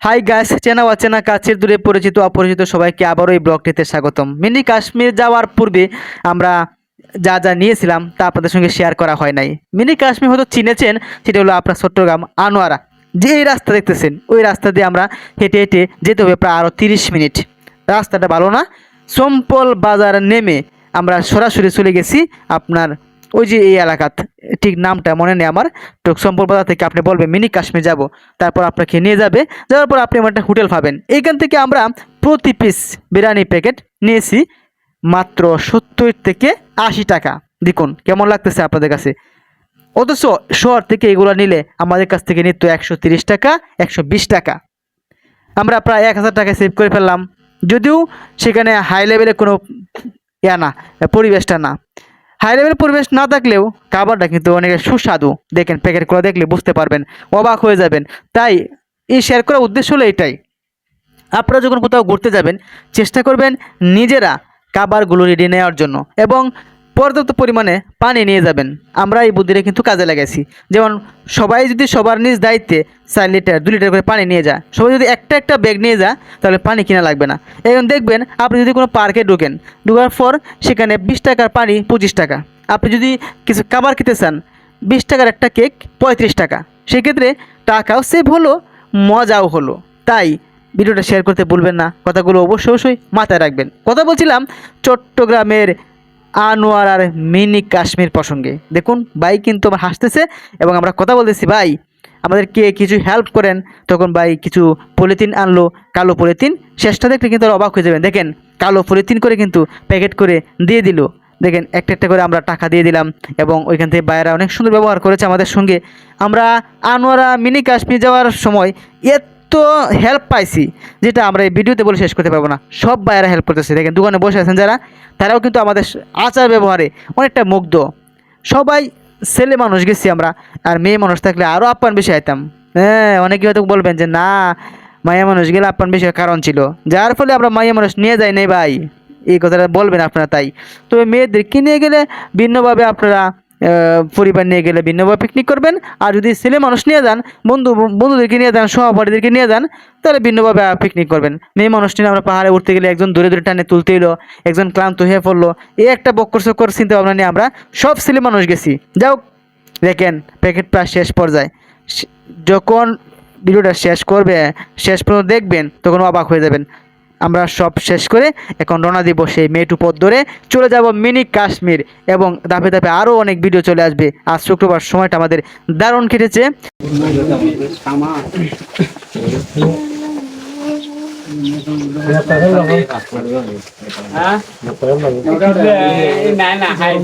Hi guys চেনা অচেনা, কাছের দূরে পরিচিত, অপরিচিত সবাইকে আবারও এই ব্লগটিতে স্বাগতম। মিনি কাশ্মীর যাওয়ার পূর্বে আমরা যা যা নিয়েছিলাম তা আপনাদের সঙ্গে শেয়ার করা হয় নাই। মিনি কাশ্মীর হয়তো চিনেছেন, সেটা হলো আপনার চট্টগ্রাম আনোয়ারা। যে এই রাস্তা দেখতেছেন, ওই রাস্তা দিয়ে আমরা হেঁটে হেঁটে যেতে হবে প্রায় আরও তিরিশ মিনিট। রাস্তাটা ভালো না, সম্পল বাজার নেমে আমরা সরাসরি চলে গেছি আপনার ওই যে এই এলাকাত, ঠিক নামটা মনে নেই আমার, তো বাজার থেকে আপনি বলবেন, মিনি কাশ্মীর যাব। তারপর আপনাকে নিয়ে যাবে, যাওয়ার পর আপনি আমার একটা হোটেল পাবেন। এইখান থেকে আমরা প্রতি পিস বিরিয়ানি প্যাকেট নিয়েছি মাত্র সত্তর থেকে আশি টাকা। দেখুন, কেমন লাগতেছে আপনাদের কাছে? অথচ শহর থেকে এগুলো নিলে আমাদের কাছ থেকে নিত একশো তিরিশ টাকা, একশো বিশ টাকা। আমরা প্রায় এক হাজার টাকা সেভ করে ফেললাম। যদিও সেখানে হাই লেভেলে কোনো ইয়া না, পরিবেশটা না। হাই লেভেল পরিবেশ না থাকলেও খাবারটা কিন্তু অনেক সুস্বাদু। দেখেন প্যাকেট করে দেখলে বুঝতে পারবেন, অবাক হয়ে যাবেন। তাই এই শেয়ার করার উদ্দেশ্য হলো এটাই। আপনারা যখন কোথাও ঘুরতে যাবেন, চেষ্টা করবেন নিজেরা খাবারগুলো রেডি নেওয়ার জন্য এবং পর্যাপ্ত পরিমাণে পানি নিয়ে যাবেন। আমরা এই বুদ্ধিটা কিন্তু কাজে লাগাইছি। যেমন সবাই যদি সবার নিজ দায়িত্বে চার লিটার দু লিটার করে পানি নিয়ে যায়, সবাই যদি একটা একটা ব্যাগ নিয়ে যায়, তাহলে পানি কিনা লাগবে না। এখন দেখবেন, আপনি যদি কোনো পার্কে ঢোকেন, ঢোকার পর সেখানে বিশ টাকার পানি পঁচিশ টাকা। আপনি যদি কিছু খাবার খেতে চান, বিশ টাকার একটা কেক পঁয়ত্রিশ টাকা। সেক্ষেত্রে টাকাও সেভ হলো, মজাও হলো। তাই ভিডিওটা শেয়ার করতে ভুলবেন না। কথাগুলো অবশ্যই অবশ্যই মাথায় রাখবেন। কথা বলছিলাম চট্টগ্রামের আনোয়ার আর মিনি কাশ্মীর প্রসঙ্গে। দেখুন, ভাই কিন্তু আমার হাসতেছে এবং আমরা কথা বলতেছি, ভাই আমাদেরকে কিছু হেল্প করেন? তখন ভাই কিছু পলিথিন আনলো, কালো পলিথিন। শেষটা দেখলে কিন্তু অবাক হয়ে যাবেন। দেখেন, কালো পলিথিন করে কিন্তু প্যাকেট করে দিয়ে দিল। দেখেন, একটা একটা করে আমরা টাকা দিয়ে দিলাম এবং ওইখান থেকে বাইরা অনেক সুন্দর ব্যবহার করেছে আমাদের সঙ্গে। আমরা আনোয়ারা মিনি কাশ্মীর যাওয়ার সময় এত হেল্প পাইছি, যেটা আমরা এই ভিডিওতে বলে শেষ করতে পারব না। সব বাইরা হেল্প করতেছে। দেখেন, দোকানে বসে আছেন যারা, তারাও কিন্তু আমাদের আচার ব্যবহারে অনেকটা মুগ্ধ। সবাই ছেলে মানুষ গেছি আমরা, আর মেয়ে মানুষ থাকলে আরও আপ্যায়ন বেশি আইতাম হ্যাঁ অনেকে হয়তো বলবেন যে, না মায়া মানুষ গেলে আপ্যায়ন বেশি কারণ ছিল। যার ফলে আমরা মায়া মানুষ নিয়ে যাই নাই ভাই। এই কথাটা বলবেন আপনারা তাই। তবে মেয়েদেরকে কিনে গেলে ভিন্নভাবে আপনারা পরিবার নিয়ে গেলে ভিন্নভাবে পিকনিক করবেন। আর যদি ছেলে মানুষ নিয়ে যান, বন্ধু, বন্ধুদেরকে নিয়ে যান, সহপাঠীদেরকে নিয়ে যান, তাহলে ভিন্নভাবে পিকনিক করবেন। মেয়ে মানুষ নিয়ে আমরা পাহাড়ে উঠতে গেলে একজন দূরে দূরে টানে তুলতে এলো, একজন ক্লান্ত হয়ে পড়ল। এই একটা বক্কর চক্কর চিন্তা ভাবনা নিয়ে আমরা সব ছেলে মানুষ গেছি। যাও দেখেন প্যাকেট প্রায় শেষ পর্যায়ে। যখন ভিডিওটা শেষ করবে, শেষ পর্যন্ত দেখবেন, তখন অবাক হয়ে যাবেন। আমরা সব শেষ করে এখন রওনা দিব সেই মেটু পথ ধরে। চলে যাব মিনি কাশ্মীর এবং ধাপে ধাপে আরও অনেক ভিডিও চলে আসবে। আজ শুক্রবার সময়টা আমাদের দারুণ কেটেছে। না না, হাই।